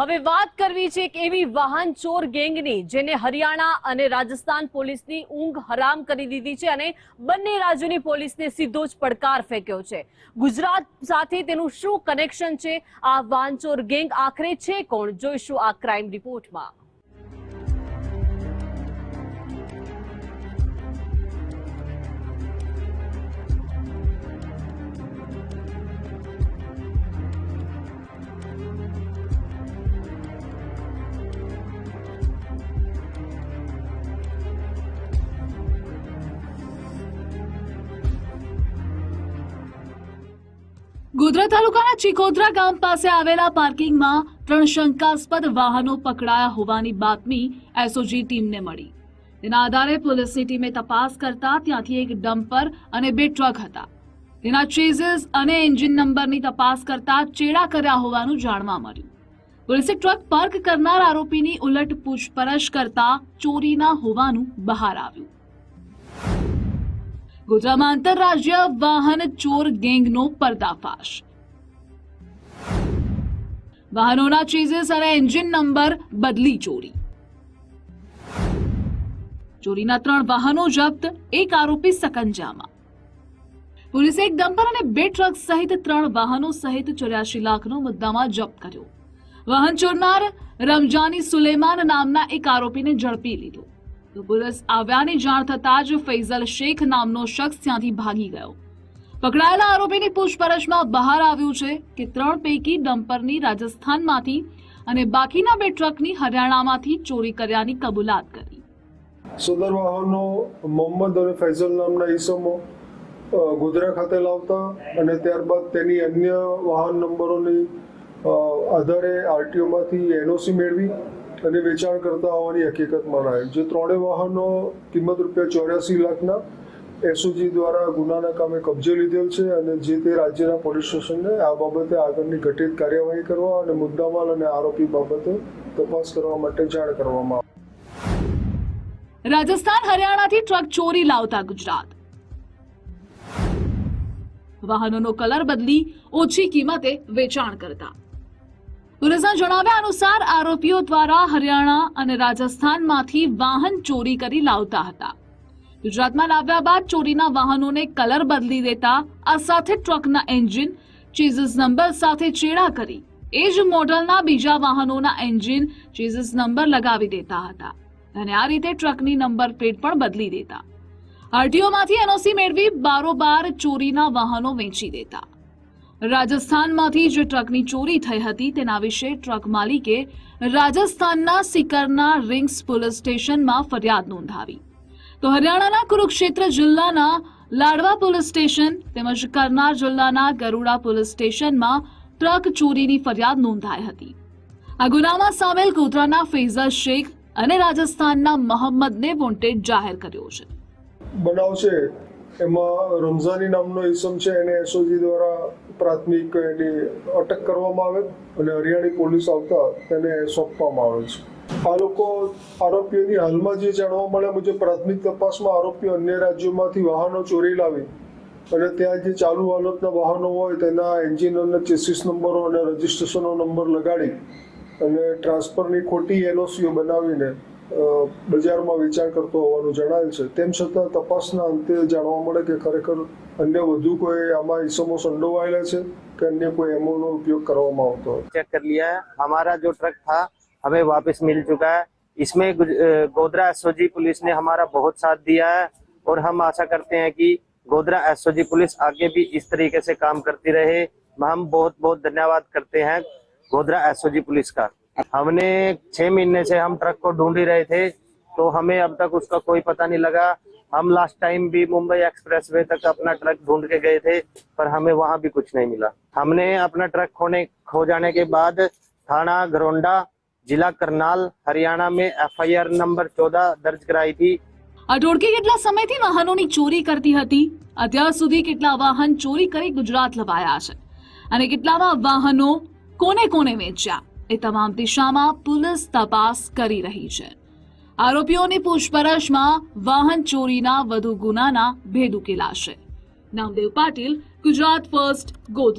હવે વાત કરવી છે એક એવી વાહન ચોર ગેંગની, જેને હરિયાણા અને રાજસ્થાન પોલીસની ઊંઘ હરામ કરી દીધી છે અને બંને રાજ્યોની પોલીસને સીધો જ પડકાર ફેંક્યો છે. ગુજરાત સાથે તેનું શું કનેક્શન છે? આ વાહન ચોર ગેંગ આખરે છે કોણ? જોઈશું આ ક્રાઇમ રિપોર્ટમાં ગોધરા તાલુકાના ચિકોદરા ગામ પાસે આવેલા પાર્કિંગમાં ત્રણ શંકાસ્પદ વાહનો પકડાયા હોવાની બાતમી એસઓજી ટીમને મળી. તેના આધારે પોલીસની ટીમે તપાસ કરતા ત્યાંથી એક ડમ્પર અને બે ટ્રક હતા. તેના ચેઝિસ અને એન્જિન નંબરની તપાસ કરતા ચેડા કર્યા હોવાનું જાણવા મળ્યું. પોલીસે ટ્રક પાર્ક કરનાર આરોપીની ઉલટ પૂછપરછ કરતા ચોરીના હોવાનું બહાર આવ્યું. ગોધરામાં આંતરરાજ્ય વાહન ચોર ગેંગનો પર્દાફાશ. વાહનોના ચીઝીસ અને એન્જિન નંબર બદલી ચોરી. ચોરીના ત્રણ વાહનો જપ્ત, એક આરોપી સકંજામાં. પોલીસે એક ડમ્પર અને બે ટ્રક સહિત ત્રણ વાહનો સહિત ચોર્યાસી લાખનો મુદ્દામાં જપ્ત કર્યો. વાહન ચોરનાર રમજાની સુલેમાન નામના એક આરોપીને ઝડપી લીધો. તો પોલીસ આવ્યાની જાણ થતાં જ ફૈઝલ શેખ નામનો શખ્સ ત્યાંથી ભાગી ગયો. પકડાયેલા આરોપીની પૂછપરછમાં બહાર આવ્યું છે કે ત્રણ પૈકી ડમ્પરની રાજસ્થાનમાંથી અને બાકીના બે ટ્રકની હરિયાણામાંથી ચોરી કર્યાની કબૂલાત કરી. સદર વાહનો મોહમ્મદ અને ફૈઝલ નામના ઈસમો ગોધરા ખાતે લાવતા અને ત્યારબાદ તેની અન્ય વાહન નંબરોની આધારે આરટીઓમાંથી એનઓસી મેળવી અને વેચાણ કરતા હોવાની હકીકતમાં મનાય જે ત્રણેય વાહનો કિંમત રૂપિયા ચોર્યાસી લાખના એસઓજી દ્વારા ગુનાના કામે કબજે લીધેલ છે અને જે તે રાજ્યના પોલીસ સ્ટેશનને આ બાબતે આગળની ઘટિત કાર્યવાહી કરવા અને મુદ્દામાલ અને આરોપી બાબતે તપાસ કરવા માટે જાણ કરવામાં આવે. રાજસ્થાન હરિયાણાથી ટ્રક ચોરી લાવતા ગુજરાત. વાહનોનો કલર બદલી ઓછી કિંમતે વેચાણ કરતા. પોલીસના જણાવ્યા અનુસાર આરોપીઓ દ્વારા હરિયાણા અને રાજસ્થાનમાંથી વાહન ચોરી કરી લાવતા હતા. ગુજરાતમાં લાવ્યા બાદ ચોરીના વાહનોને કલર બદલી દેતા આ સાથે ટ્રકના એન્જિન ચીઝસ નંબર સાથે ચેડા કરી, એ જ મોડલના બીજા વાહનોના એન્જિન ચીઝસ નંબર લગાવી દેતા હતા અને આ રીતે ટ્રકની નંબર પ્લેટ પણ બદલી દેતા. આરટીઓમાંથી એનઓસી મેળવી બારોબાર ચોરીના વાહનો વેચી દેતા. રાજસ્થાનમાંથી જે ટ્રકની ચોરી થઈ હતી તેના વિશે ટ્રક માલિકે રાજસ્થાનના સિકરના રિંગ્સ પોલીસ સ્ટેશનમાં ફરિયાદ નોંધાવી. તો હરિયાણાના કુરુક્ષેત્ર જિલ્લાના લાડવા પોલીસ સ્ટેશન તેમજ કરનાર જિલ્લાના ગરુડા પોલીસ સ્ટેશનમાં ટ્રક ચોરીની ફરિયાદ નોંધાઈ હતી. આ ગુનામાં સામેલ ગોધરાના ફૈઝા શેખ અને રાજસ્થાનના મોહમ્મદને વોન્ટેડ જાહેર કર્યો છે. બનાવ છે. એમાં રમઝાની નામનો ઇસમ છે, એને એસઓજી દ્વારા પ્રાથમિક એની અટક કરવામાં આવે અને હરિયાણી પોલીસ આવતા તેને સોંપવામાં આવે છે. આ લોકો આરોપીઓની હાલમાં જે જાણવા મળ્યા મુજબ પ્રાથમિક તપાસમાં આરોપીઓ અન્ય રાજ્યોમાંથી વાહનો ચોરી લાવી અને ત્યાં જે ચાલુ હાલતના વાહનો હોય તેના એન્જિન અને ચેસિસ નંબરો અને રજિસ્ટ્રેશનનો નંબર લગાડી અને ટ્રાન્સફરની ખોટી એનઓસીઓ બનાવીને બજારમાં વેચાણ કરતો હોવાનું જણાયેલ છે તેમ છતાં તપાસના અંતે જાણવા મળે કે ખરેખર અન્ય વધુ કોઈ આમાં ઈસમો સંડોવાયેલા છે કે અન્ય કોઈ એમોનો ઉપયોગ કરવામાં આવતો હોય चेक कर लिया है हमारा जो ट्रक था हमें वापस मिल चुका है इसमें गुज- अ, गोधरा एसओजी पुलिस ने हमारा बहुत साथ दिया है और हम आशा करते हैं कि गोधरा एसओजी पुलिस आगे भी इस तरीके से काम करती रहे हम बहुत बहुत धन्यवाद करते हैं गोधरा एसओजी पुलिस का हमने छह महीने से हम ट्रक को ढूंढ ही रहे थे तो हमें अब तक उसका कोई पता नहीं लगा हम लास्ट टाइम भी मुंबई एक्सप्रेस वे तक अपना ट्रक ढूंढ के गए थे पर हमें वहां भी कुछ नहीं मिला हमने अपना ट्रक खोने खो जाने के बाद थाना गरोंडा जिला करनाल हरियाणा में एफआईआर नंबर चौदह दर्ज कराई थी આ ટોળકી કેટલા સમયથી વાહનોની ચોરી કરતી હતી અત્યાર સુધી કેટલા વાહન ચોરી કરી ગુજરાત લવાયા છે અને કેટલામાં વાહનો કોને કોને વેચ્યા એ તમામ દિશામાં પોલીસ તપાસ કરી રહી છે. આરોપીઓની પૂછપરછમાં વાહન ચોરીના વધુ ગુનાના ભેદ ઉકેલાશે. નામદેવ પાટીલ, ગુજરાત ફર્સ્ટ, ગોધરા.